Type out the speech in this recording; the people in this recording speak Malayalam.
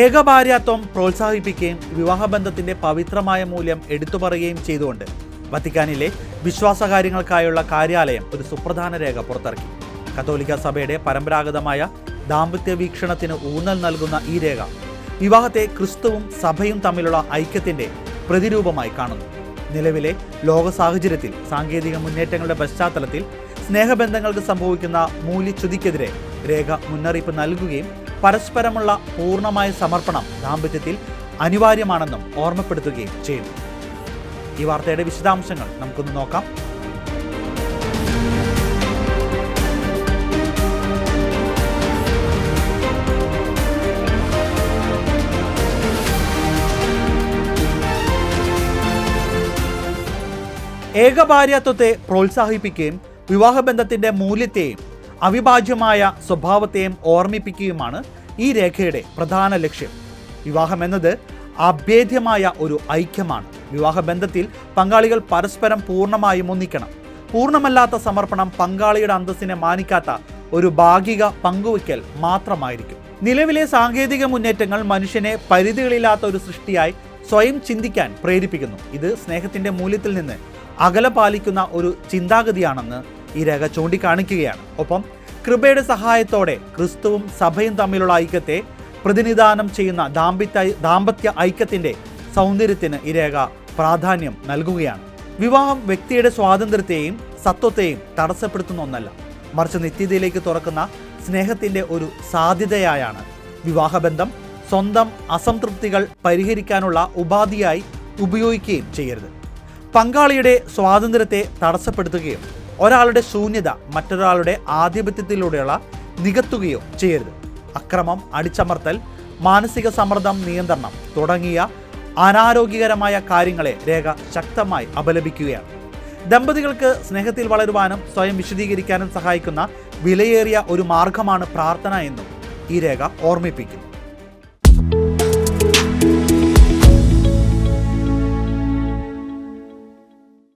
ഏകഭാര്യാത്വം പ്രോത്സാഹിപ്പിക്കുകയും വിവാഹബന്ധത്തിന്റെ പവിത്രമായ മൂല്യം എടുത്തു പറയുകയും ചെയ്തുകൊണ്ട് വത്തിക്കാനിലെ വിശ്വാസകാര്യങ്ങൾക്കായുള്ള കാര്യാലയം ഒരു സുപ്രധാന രേഖ പുറത്തിറക്കി. കത്തോലിക്ക സഭയുടെ പരമ്പരാഗതമായ ദാമ്പത്യ വീക്ഷണത്തിന് ഊന്നൽ നൽകുന്ന ഈ രേഖ വിവാഹത്തെ ക്രിസ്തുവും സഭയും തമ്മിലുള്ള ഐക്യത്തിന്റെ പ്രതിരൂപമായി കാണുന്നു. നിലവിലെ ലോക സാഹചര്യത്തിൽ സാങ്കേതിക മുന്നേറ്റങ്ങളുടെ പശ്ചാത്തലത്തിൽ സ്നേഹബന്ധങ്ങൾക്ക് സംഭവിക്കുന്ന മൂല്യച്യുതിക്കെതിരെ രേഖ മുന്നറിയിപ്പ് നൽകുകയും പരസ്പരമുള്ള പൂർണമായ സമർപ്പണം ദാമ്പത്യത്തിൽ അനിവാര്യമാണെന്നും ഓർമ്മപ്പെടുത്തുകയും ചെയ്യുന്നു. ഈ വാർത്തയുടെ വിശദാംശങ്ങൾ നമുക്കൊന്ന് നോക്കാം. ഏകഭാര്യാത്വത്തെ പ്രോത്സാഹിപ്പിക്കുകയും വിവാഹബന്ധത്തിന്റെ മൂല്യത്തെയും അവിഭാജ്യമായ സ്വഭാവത്തെയും ഓർമ്മിപ്പിക്കുകയുമാണ് ഈ രേഖയുടെ പ്രധാന ലക്ഷ്യം. വിവാഹം എന്നത് അഭേദ്യമായ ഒരു ഐക്യമാണ്. വിവാഹബന്ധത്തിൽ പങ്കാളികൾ പരസ്പരം പൂർണമായും ഒന്നിക്കണം. പൂർണമല്ലാത്ത സമർപ്പണം പങ്കാളിയുടെ അന്തസ്സിനെ മാനിക്കാത്ത ഒരു ഭാഗിക പങ്കുവയ്ക്കൽ മാത്രമായിരിക്കും. നിലവിലെ സാങ്കേതിക മുന്നേറ്റങ്ങൾ മനുഷ്യനെ പരിധികളില്ലാത്ത ഒരു സൃഷ്ടിയായി സ്വയം ചിന്തിക്കാൻ പ്രേരിപ്പിക്കുന്നു. ഇത് സ്നേഹത്തിന്റെ മൂല്യത്തിൽ നിന്ന് അകല പാലിക്കുന്ന ഒരു ചിന്താഗതിയാണെന്ന് ഈ രേഖ ചൂണ്ടിക്കാണിക്കുകയാണ്. ഒപ്പം കൃപയുടെ സഹായത്തോടെ ക്രിസ്തുവും സഭയും തമ്മിലുള്ള ഐക്യത്തെ പ്രതിനിധാനം ചെയ്യുന്ന ദാമ്പത്യ ദാമ്പത്യ ഐക്യത്തിന്റെ സൗന്ദര്യത്തിന് ഈ രേഖ പ്രാധാന്യം നൽകുകയാണ്. വിവാഹം വ്യക്തിയുടെ സ്വാതന്ത്ര്യത്തെയും സത്വത്തെയും തടസ്സപ്പെടുത്തുന്ന ഒന്നല്ല. മറിച്ച് നിത്യതയിലേക്ക് തുറക്കുന്ന സ്നേഹത്തിന്റെ ഒരു സാധ്യതയായാണ് വിവാഹബന്ധം. സ്വന്തം അസംതൃപ്തികൾ പരിഹരിക്കാനുള്ള ഉപാധിയായി ഉപയോഗിക്കുകയും ചെയ്യരുത്. പങ്കാളിയുടെ സ്വാതന്ത്ര്യത്തെ തടസ്സപ്പെടുത്തുകയോ ഒരാളുടെ ശൂന്യത മറ്റൊരാളുടെ ആധിപത്യത്തിലൂടെയുള്ള നികത്തുകയോ ചെയ്യരുത്. അക്രമം അടിച്ചമർത്തൽ മാനസിക സമ്മർദ്ദം നിയന്ത്രണം തുടങ്ങിയ അനാരോഗ്യകരമായ കാര്യങ്ങളെ രേഖ ശക്തമായി അപലപിക്കുകയാണ്. ദമ്പതികൾക്ക് സ്നേഹത്തിൽ വളരുവാനും സ്വയം വിശദീകരിക്കാനും സഹായിക്കുന്ന വിലയേറിയ ഒരു മാർഗമാണ് പ്രാർത്ഥന എന്നും ഈ രേഖ ഓർമ്മിപ്പിക്കുന്നു.